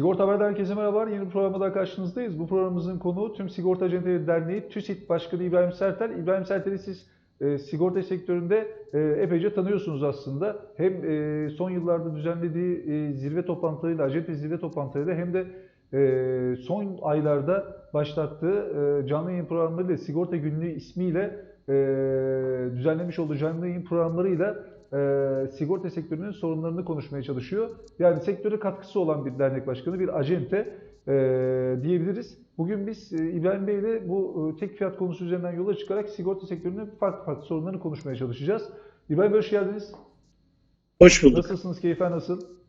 Sigorta Haber'den herkese merhabalar. Yeni bir programda karşınızdayız. Bu programımızın konuğu Tüm Sigorta Acenteleri Derneği TÜSİT Başkanı İbrahim Sertel. İbrahim Sertel'i siz e, sigorta sektöründe e, epeyce tanıyorsunuz aslında. Hem e, son yıllarda düzenlediği e, zirve toplantılarıyla, acente zirve toplantılarıyla hem de e, son aylarda başlattığı e, canlı yayın programlarıyla Sigorta Günlüğü ismiyle e, düzenlemiş olduğu canlı yayın programlarıyla e, sigorta sektörünün sorunlarını konuşmaya çalışıyor. Yani sektöre katkısı olan bir dernek başkanı, bir acente e, diyebiliriz. Bugün biz e, İbrahim Bey ile bu e, tek fiyat konusu üzerinden yola çıkarak sigorta sektörünün farklı farklı sorunlarını konuşmaya çalışacağız. İbrahim Bey hoş geldiniz. Hoş bulduk. Nasılsınız? Keyifler nasıl?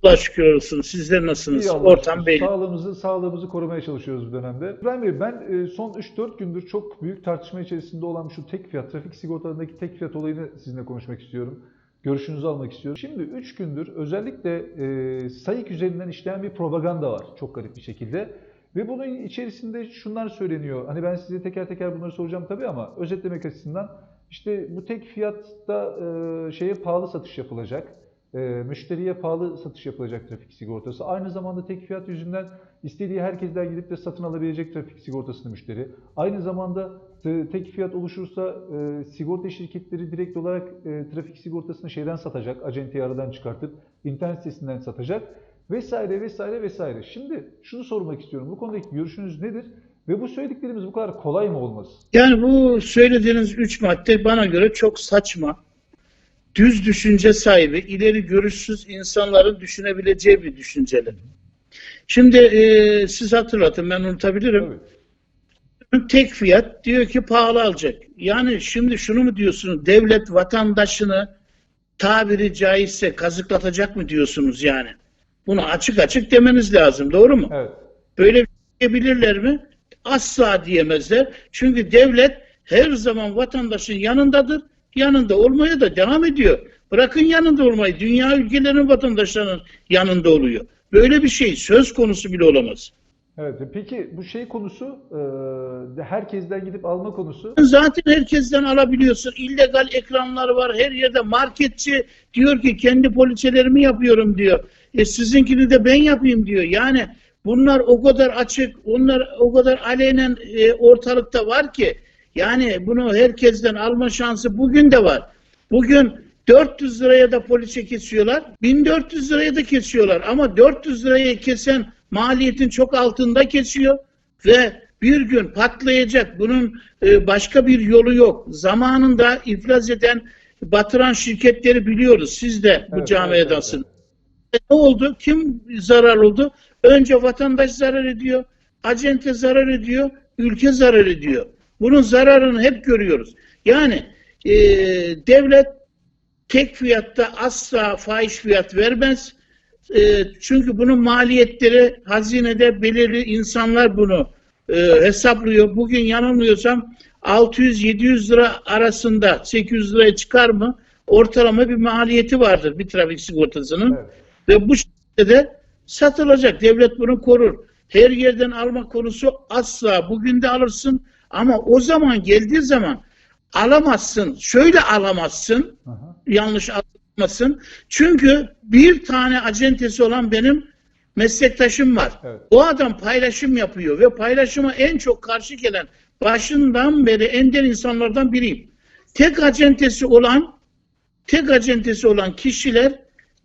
Allah şükür olsun. Sizler nasılsınız? İyi Allah'a Ortam belli. Sağlığımızı, sağlığımızı korumaya çalışıyoruz bu dönemde. İbrahim Bey ben e, son 3-4 gündür çok büyük tartışma içerisinde olan şu tek fiyat, trafik sigortalarındaki tek fiyat olayını sizinle konuşmak istiyorum. Görüşünüzü almak istiyorum. Şimdi 3 gündür özellikle e, SAIK üzerinden işleyen bir propaganda var çok garip bir şekilde. Ve bunun içerisinde şunlar söyleniyor. Hani ben size teker teker bunları soracağım tabii ama özetlemek açısından işte bu tek fiyatta e, şeye pahalı satış yapılacak. E, müşteriye pahalı satış yapılacak trafik sigortası. Aynı zamanda tek fiyat yüzünden istediği herkesten gidip de satın alabilecek trafik sigortasını müşteri. Aynı zamanda e, tek fiyat oluşursa e, sigorta şirketleri direkt olarak e, trafik sigortasını şeyden satacak, acenteyi aradan çıkartıp internet sitesinden satacak vesaire vesaire vesaire. Şimdi şunu sormak istiyorum. Bu konudaki görüşünüz nedir? Ve bu söylediklerimiz bu kadar kolay mı olması? Yani bu söylediğiniz üç madde bana göre çok saçma. Düz düşünce sahibi, ileri görüşsüz insanların düşünebileceği bir düşünceler. Şimdi e, siz hatırlatın ben unutabilirim. Tabii. Tek fiyat diyor ki pahalı alacak. Yani şimdi şunu mu diyorsunuz? Devlet vatandaşını tabiri caizse kazıklatacak mı diyorsunuz yani? Bunu açık açık demeniz lazım. Doğru mu? Evet. Böyle şey diyebilirler mi? Asla diyemezler. Çünkü devlet her zaman vatandaşın yanındadır. Yanında olmaya da devam ediyor. Bırakın yanında olmayı. Dünya ülkelerinin vatandaşlarının yanında oluyor. Böyle bir şey söz konusu bile olamaz. Evet. Peki bu şey konusu, e, herkesten gidip alma konusu. Zaten herkesten alabiliyorsun. İllegal ekranlar var. Her yerde marketçi diyor ki kendi poliçelerimi yapıyorum diyor. E sizinkini de ben yapayım diyor. Yani bunlar o kadar açık, onlar o kadar alenen e, ortalıkta var ki yani bunu herkesten alma şansı bugün de var. Bugün 400 liraya da poliçe kesiyorlar. 1400 liraya da kesiyorlar. Ama 400 liraya kesen maliyetin çok altında kesiyor ve bir gün patlayacak. Bunun e, başka bir yolu yok. Zamanında iflas eden, batıran şirketleri biliyoruz. Siz de bu Evet, camiadasınız. evet, Ne oldu? Kim zarar oldu? Önce vatandaş zarar ediyor, acente zarar ediyor, ülke zarar ediyor. Bunun zararını hep görüyoruz. Yani e, devlet tek fiyatta asla fahiş fiyat vermez. E, çünkü bunun maliyetleri hazinede belirli insanlar bunu e, hesaplıyor. Bugün yanılmıyorsam 600-700 lira arasında 800 liraya çıkar mı? Ortalama bir maliyeti vardır bir trafik sigortasının. Evet. Ve bu şekilde de satılacak. Devlet bunu korur. Her yerden alma konusu asla. Bugün de alırsın ama o zaman geldiği zaman alamazsın. Şöyle alamazsın. Aha. Yanlış anlamasın. Çünkü bir tane acentesi olan benim meslektaşım var. Evet. O adam paylaşım yapıyor ve paylaşıma en çok karşı gelen başından beri ender insanlardan biriyim. Tek acentesi olan tek acentesi olan kişiler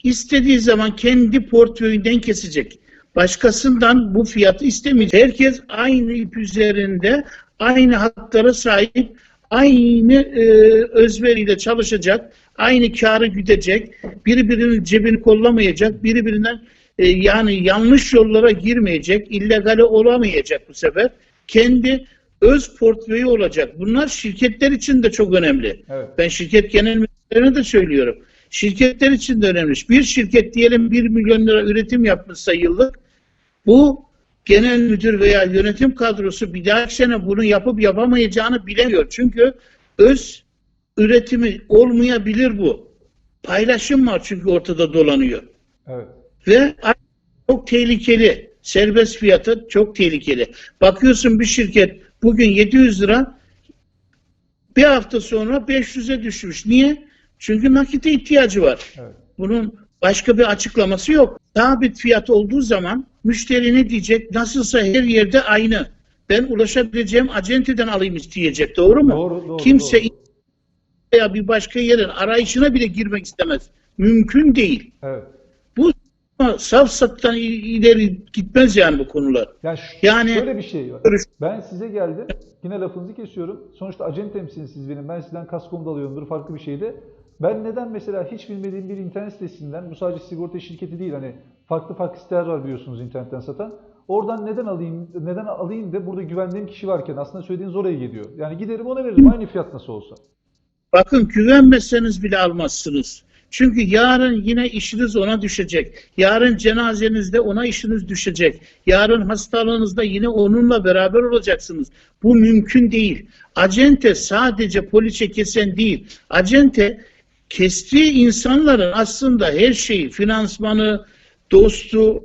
istediği zaman kendi portföyünden kesecek. Başkasından bu fiyatı istemeyecek. Herkes aynı ip üzerinde aynı haklara sahip, aynı e, özveriyle çalışacak, aynı karı güdecek, birbirinin cebini kollamayacak, birbirinden e, yani yanlış yollara girmeyecek, illegale olamayacak bu sefer. Kendi öz portföyü olacak. Bunlar şirketler için de çok önemli. Evet. Ben şirket genel müdürlerine de söylüyorum. Şirketler için de önemli. Bir şirket diyelim 1 milyon lira üretim yapmışsa yıllık bu genel müdür veya yönetim kadrosu bir dahaki sene bunu yapıp yapamayacağını bilemiyor. Çünkü öz üretimi olmayabilir bu. Paylaşım var çünkü ortada dolanıyor. Evet. Ve çok tehlikeli. Serbest fiyatı çok tehlikeli. Bakıyorsun bir şirket bugün 700 lira bir hafta sonra 500'e düşmüş. Niye? Çünkü nakite ihtiyacı var. Evet. Bunun Başka bir açıklaması yok. Sabit fiyat olduğu zaman müşteri ne diyecek? Nasılsa her yerde aynı. Ben ulaşabileceğim acenteden alayım diyecek. Doğru mu? Doğru, doğru, Kimse doğru. veya bir başka yerin arayışına bile girmek istemez. Mümkün değil. Evet. Bu safsattan ileri gitmez yani bu konular. Yani, ş- Yani- şöyle bir şey var. Ben size geldim. Yine lafınızı kesiyorum. Sonuçta acentemsiniz siz benim. Ben sizden kaskomu da alıyorumdur farklı bir şeyde. Ben neden mesela hiç bilmediğim bir internet sitesinden, bu sadece sigorta şirketi değil hani farklı farklı siteler var biliyorsunuz internetten satan. Oradan neden alayım, neden alayım da burada güvendiğim kişi varken aslında söylediğiniz oraya gidiyor. Yani giderim ona veririm aynı fiyat nasıl olsa. Bakın güvenmezseniz bile almazsınız. Çünkü yarın yine işiniz ona düşecek. Yarın cenazenizde ona işiniz düşecek. Yarın hastalığınızda yine onunla beraber olacaksınız. Bu mümkün değil. Acente sadece poliçe kesen değil. Acente kestiği insanların aslında her şeyi, finansmanı, dostu,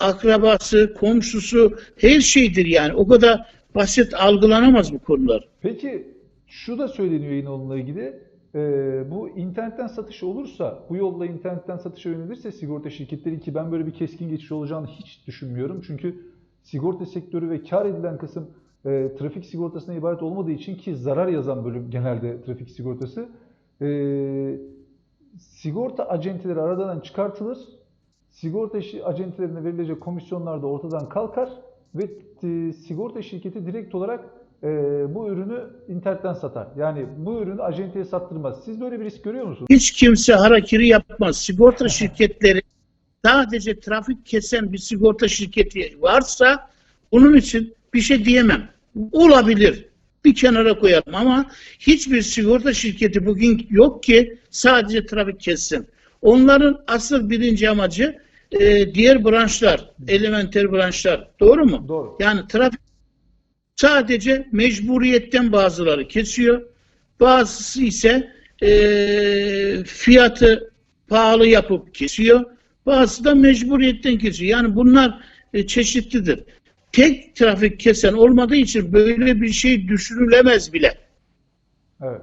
akrabası, komşusu her şeydir yani. O kadar basit algılanamaz bu konular. Peki şu da söyleniyor yine onunla ilgili. Ee, bu internetten satış olursa, bu yolla internetten satışa yönelirse sigorta şirketleri ki ben böyle bir keskin geçiş olacağını hiç düşünmüyorum. Çünkü sigorta sektörü ve kar edilen kısım e, trafik sigortasına ibaret olmadığı için ki zarar yazan bölüm genelde trafik sigortası. E, sigorta acenteleri aradan çıkartılır. Sigorta acentelerine verilecek komisyonlar da ortadan kalkar ve e, sigorta şirketi direkt olarak e, bu ürünü internetten satar. Yani bu ürünü acenteye sattırmaz. Siz böyle bir risk görüyor musunuz? Hiç kimse harakiri yapmaz. Sigorta şirketleri sadece trafik kesen bir sigorta şirketi varsa bunun için bir şey diyemem. Olabilir. Bir kenara koyalım ama hiçbir sigorta şirketi bugün yok ki sadece trafik kessin. Onların asıl birinci amacı e, diğer branşlar, elementer branşlar. Doğru mu? Doğru. Yani trafik sadece mecburiyetten bazıları kesiyor. Bazısı ise eee, fiyatı pahalı yapıp kesiyor. Bazısı da mecburiyetten kesiyor. Yani bunlar e, çeşitlidir. Tek trafik kesen olmadığı için böyle bir şey düşünülemez bile. Evet.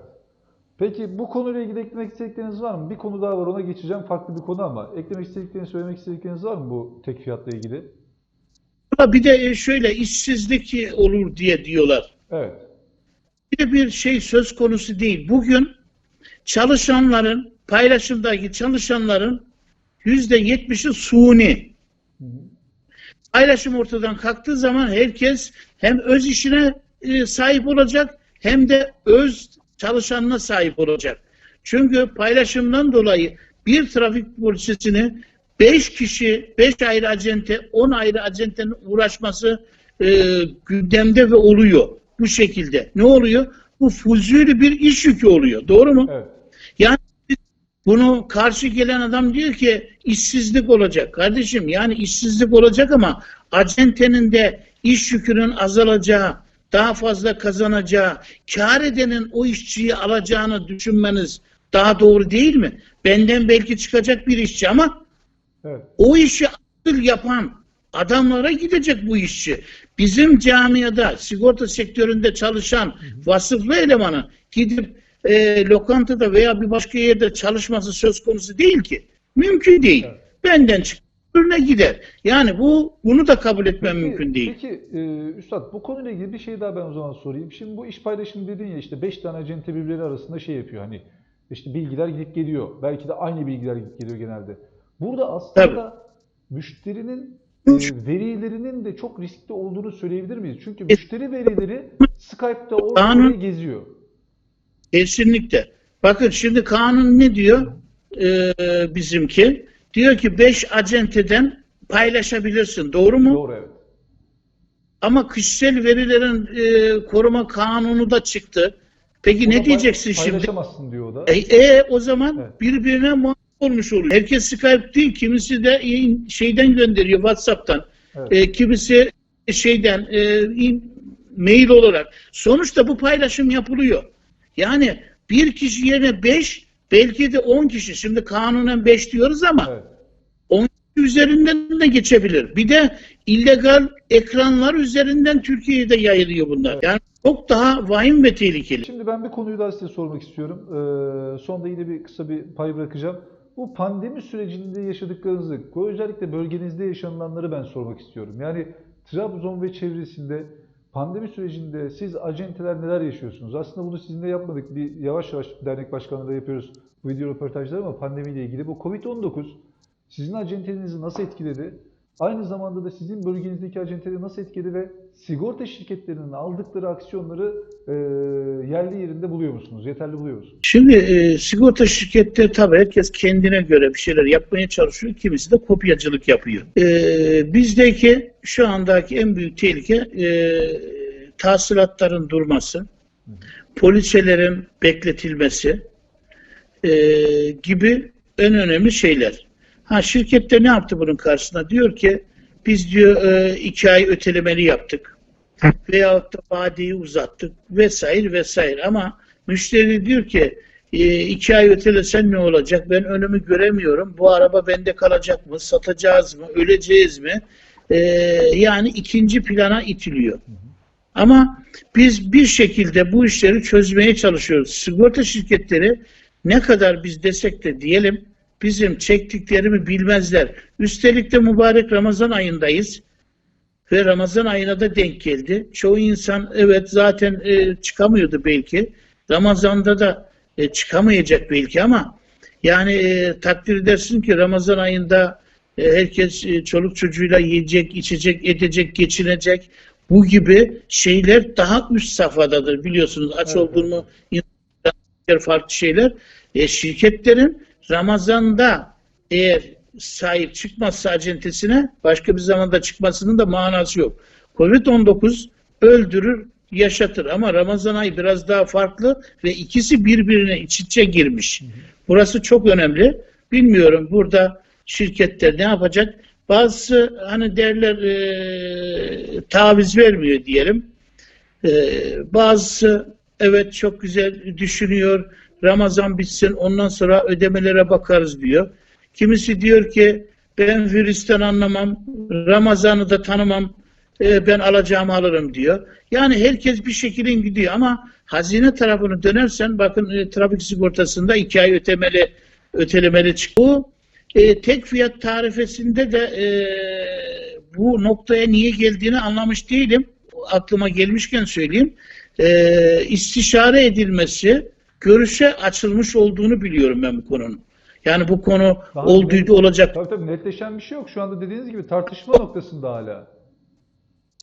Peki bu konuyla ilgili eklemek istedikleriniz var mı? Bir konu daha var ona geçeceğim. Farklı bir konu ama eklemek istedikleriniz, söylemek istedikleriniz var mı bu tek fiyatla ilgili? Bir de e, şöyle işsizlik olur diye diyorlar. Evet. Bir bir şey söz konusu değil. Bugün çalışanların, paylaşımdaki çalışanların yüzde yetmişi suni. Paylaşım ortadan kalktığı zaman herkes hem öz işine e, sahip olacak hem de öz çalışanına sahip olacak. Çünkü paylaşımdan dolayı bir trafik polisini 5 kişi, 5 ayrı acente, 10 ayrı acentenin uğraşması e, gündemde ve oluyor bu şekilde. Ne oluyor? Bu fuzuli bir iş yükü oluyor. Doğru mu? Evet. Yani bunu karşı gelen adam diyor ki işsizlik olacak. Kardeşim yani işsizlik olacak ama acentenin de iş yükünün azalacağı, daha fazla kazanacağı, kar edenin o işçiyi alacağını düşünmeniz daha doğru değil mi? Benden belki çıkacak bir işçi ama Evet. o işi asıl yapan adamlara gidecek bu işçi. Bizim camiada sigorta sektöründe çalışan vasıflı elemanın gidip e, lokantada veya bir başka yerde çalışması söz konusu değil ki. Mümkün değil. Evet. Benden çık öbürüne gider. Yani bu bunu da kabul etmem Peki- mümkün değil. Peki e, Üstad bu konuyla ilgili bir şey daha ben o zaman sorayım. Şimdi bu iş paylaşımı dedin ya işte 5 tane acente birbirleri arasında şey yapıyor hani işte bilgiler gidip geliyor. Belki de aynı bilgiler gidip geliyor genelde. Burada aslında müşterinin e, verilerinin de çok riskli olduğunu söyleyebilir miyiz? Çünkü müşteri verileri Skype'da orada geziyor. Kesinlikle. Bakın şimdi kanun ne diyor Ee, bizimki? Diyor ki 5 acenteden paylaşabilirsin. Doğru mu? Doğru evet. Ama kişisel verilerin e, koruma kanunu da çıktı. Peki Ona ne diyeceksin şimdi? Paylaşamazsın diyor o da. E, e, o zaman Evet. birbirine muhatap olmuş oluyor. Herkes Skype değil, kimisi de şeyden gönderiyor WhatsApp'tan. Evet. E, kimisi şeyden e, mail olarak. Sonuçta bu paylaşım yapılıyor. Yani bir kişi yerine 5 belki de 10 kişi. Şimdi kanunen 5 diyoruz ama Evet. üzerinden de geçebilir. Bir de illegal ekranlar üzerinden Türkiye'de yayılıyor bunlar. Yani çok daha vahim ve tehlikeli. Şimdi ben bir konuyu daha size sormak istiyorum. Ee, sonda yine bir kısa bir pay bırakacağım. bu pandemi sürecinde yaşadıklarınızı, özellikle bölgenizde yaşanılanları ben sormak istiyorum. Yani Trabzon ve çevresinde pandemi sürecinde siz acenteler neler yaşıyorsunuz? Aslında bunu sizinle yapmadık. Bir yavaş yavaş dernek başkanlığı yapıyoruz bu video röportajları ama pandemiyle ilgili. Bu Covid-19 sizin acentenizi nasıl etkiledi? Aynı zamanda da sizin bölgenizdeki acenteleri nasıl etkiledi ve sigorta şirketlerinin aldıkları aksiyonları e, yerli yerinde buluyor musunuz? Yeterli buluyor musunuz? Şimdi e, sigorta şirketleri tabii herkes kendine göre bir şeyler yapmaya çalışıyor. Kimisi de kopyacılık yapıyor. E, bizdeki şu andaki en büyük tehlike e, tahsilatların durması, poliçelerin bekletilmesi e, gibi en önemli şeyler. Ha şirkette ne yaptı bunun karşısında? Diyor ki biz diyor e, iki ay ötelemeli yaptık. Veyahut da vadeyi uzattık. Vesaire vesaire. Ama müşteri diyor ki e, iki ay ötelesen ne olacak? Ben önümü göremiyorum. Bu araba bende kalacak mı? Satacağız mı? Öleceğiz mi? E, yani ikinci plana itiliyor. Ama biz bir şekilde bu işleri çözmeye çalışıyoruz. Sigorta şirketleri ne kadar biz desek de diyelim bizim çektiklerimi bilmezler üstelik de mübarek Ramazan ayındayız ve Ramazan ayına da denk geldi. Çoğu insan evet zaten e, çıkamıyordu belki. Ramazan'da da e, çıkamayacak belki ama yani e, takdir edersin ki Ramazan ayında e, herkes e, çoluk çocuğuyla yiyecek, içecek, edecek, geçinecek. Bu gibi şeyler daha üst safhadadır biliyorsunuz. Aç Evet, olduğunu farklı şeyler. E, şirketlerin Ramazan'da eğer sahip çıkmazsa acentesine başka bir zamanda çıkmasının da manası yok. Covid-19 öldürür, yaşatır ama Ramazan ayı biraz daha farklı ve ikisi birbirine iç içe girmiş. Burası çok önemli. Bilmiyorum burada şirketler ne yapacak? Bazısı hani derler e, taviz vermiyor diyelim. E, bazısı evet çok güzel düşünüyor. Ramazan bitsin ondan sonra ödemelere bakarız diyor. Kimisi diyor ki ben virüsten anlamam, Ramazan'ı da tanımam, e, ben alacağımı alırım diyor. Yani herkes bir şekilde gidiyor ama hazine tarafını dönersen bakın e, trafik sigortasında iki ay ötemeli, ötelemeli çıkıyor. E, tek fiyat tarifesinde de e, bu noktaya niye geldiğini anlamış değilim. Aklıma gelmişken söyleyeyim. E, istişare edilmesi, görüşe açılmış olduğunu biliyorum ben bu konunun. Yani bu konu olduydu net- olacak. Tabii tabii netleşen bir şey yok. Şu anda dediğiniz gibi tartışma noktasında hala.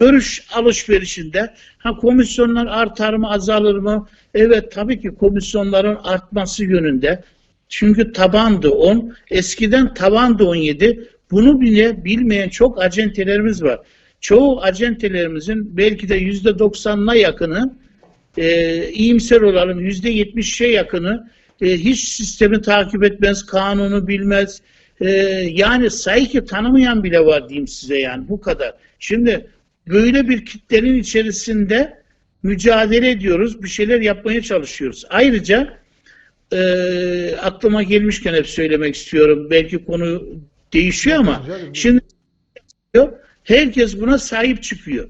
Görüş alışverişinde ha komisyonlar artar mı azalır mı? Evet tabii ki komisyonların artması yönünde. Çünkü tabandı 10. Eskiden tabandı 17. Bunu bile bilmeyen çok acentelerimiz var. Çoğu acentelerimizin belki de %90'ına yakını e, iyimser olalım %70'e yakını e, hiç sistemi takip etmez, kanunu bilmez. E, yani sayı tanımayan bile var diyeyim size yani bu kadar. Şimdi böyle bir kitlenin içerisinde mücadele ediyoruz, bir şeyler yapmaya çalışıyoruz. Ayrıca e, aklıma gelmişken hep söylemek istiyorum. Belki konu değişiyor ama şimdi herkes buna sahip çıkıyor.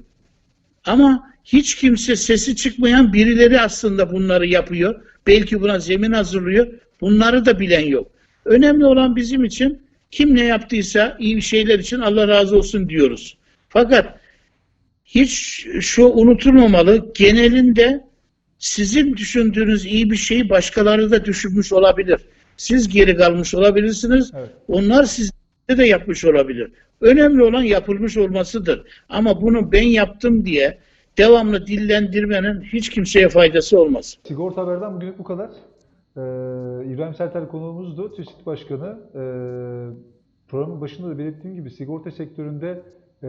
Ama hiç kimse sesi çıkmayan birileri aslında bunları yapıyor. Belki buna zemin hazırlıyor. Bunları da bilen yok. Önemli olan bizim için kim ne yaptıysa iyi şeyler için Allah razı olsun diyoruz. Fakat hiç şu unutulmamalı. Genelinde sizin düşündüğünüz iyi bir şeyi başkaları da düşünmüş olabilir. Siz geri kalmış olabilirsiniz. Evet. Onlar sizde de yapmış olabilir. Önemli olan yapılmış olmasıdır. Ama bunu ben yaptım diye devamlı dillendirmenin hiç kimseye faydası olmaz. Sigorta Haber'den bugünlük bu kadar. Ee, İbrahim Sertel konuğumuzdu, TÜSİT Başkanı. Ee, programın başında da belirttiğim gibi sigorta sektöründe e,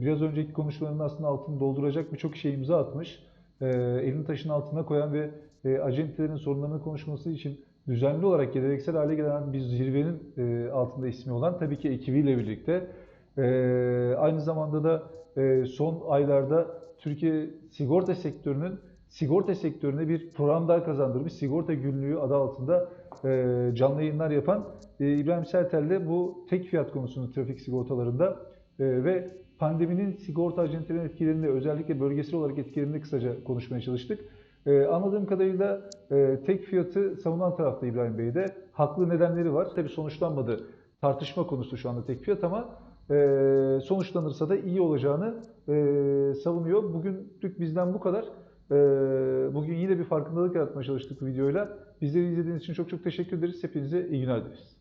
biraz önceki konuşmaların aslında altını dolduracak birçok işe imza atmış. Ee, elini taşın altına koyan ve e, acentelerin sorunlarını konuşması için düzenli olarak geleneksel hale gelen bir zirvenin e, altında ismi olan tabii ki ekibiyle birlikte e, aynı zamanda da e, son aylarda Türkiye sigorta sektörünün sigorta sektörüne bir program daha kazandırmış. Sigorta Günlüğü adı altında e, canlı yayınlar yapan e, İbrahim Sertel de bu tek fiyat konusunu trafik sigortalarında e, ve pandeminin sigorta acentlerinin etkilerini özellikle bölgesel olarak etkilerini kısaca konuşmaya çalıştık. E, anladığım kadarıyla e, tek fiyatı savunan tarafta İbrahim Bey'de. Haklı nedenleri var. Tabii sonuçlanmadı. Tartışma konusu şu anda tek fiyat ama e, sonuçlanırsa da iyi olacağını e, savunuyor. Bugünlük bizden bu kadar. E, bugün yine bir farkındalık yaratmaya çalıştık bu videoyla. Bizleri izlediğiniz için çok çok teşekkür ederiz. Hepinize iyi günler dileriz.